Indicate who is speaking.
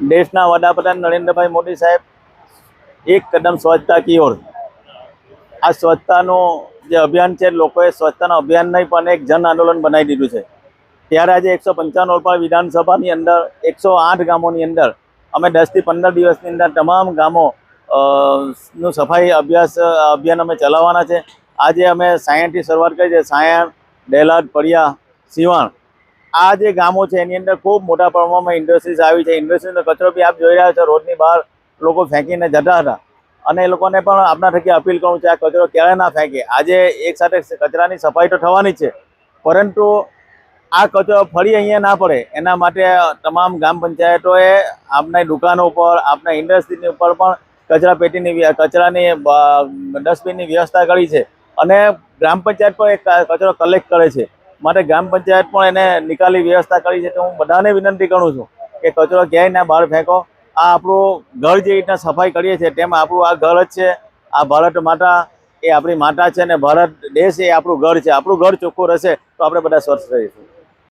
Speaker 1: દેશના વડાપ્રધાન નરેન્દ્રભાઈ મોદી સાહેબ એક કદમ સ્વચ્છતા કી ઓર. આ સ્વચ્છતાનું જે અભિયાન છે, લોકોએ સ્વચ્છતાના અભિયાન નહીં, પણ એક જન આંદોલન બનાવી દીધું છે. ત્યારે આજે એકસો ઓરપાર વિધાનસભાની અંદર, એકસો આઠ ગામોની અંદર, અમે દસથી પંદર દિવસની અંદર તમામ ગામો નું સફાઈ અભ્યાસ, અભિયાન અમે ચલાવવાના છે. આજે અમે સાયણથી શરૂઆત કરી છે. સાયણ, ડેલાદ, પડિયા, સિવાણ આ જે ગામો છે, એની અંદર ખૂબ મોટા પ્રમાણમાં ઇન્ડસ્ટ્રીઝ આવી છે. ઇન્ડસ્ટ્રીનો કચરો બી આપ જોઈ રહ્યા છો રોડની બહાર લોકો ફેંકીને જતા હતા. અને એ લોકોને પણ આપના થકી અપીલ કરું છું, આ કચરો ક્યારે ના ફેંકે. આજે એક સાથે કચરાની સફાઈ તો થવાની છે, પરંતુ આ કચરો ફરી અહીંયા ના પડે. એના માટે તમામ ગ્રામ પંચાયતોએ આપના દુકાનો ઉપર, આપના ઇન્ડસ્ટ્રીની ઉપર પણ કચરા પેટીની કચરાની ડસ્ટબિનની વ્યવસ્થા કરી છે. અને ગ્રામ પંચાયત પણ કચરો કલેક્ટ કરે છે. માટે ગ્રામ પંચાયત પણ એને નિકાલી વ્યવસ્થા કરી છે તો હું બધાને વિનંતી કરું છું કે કચરો ક્યાંય ના બહાર ફેંકો. આ આપણું ઘર જે રીતના સફાઈ કરીએ છીએ તેમ આપણું આ ઘર જ છે. આ ભારત માતા એ આપણી માતા છે અને ભારત દેશ એ આપણું ઘર છે. આપણું ઘર ચોખ્ખું રહેશે તો આપણે બધા સ્વસ્થ રહીશું.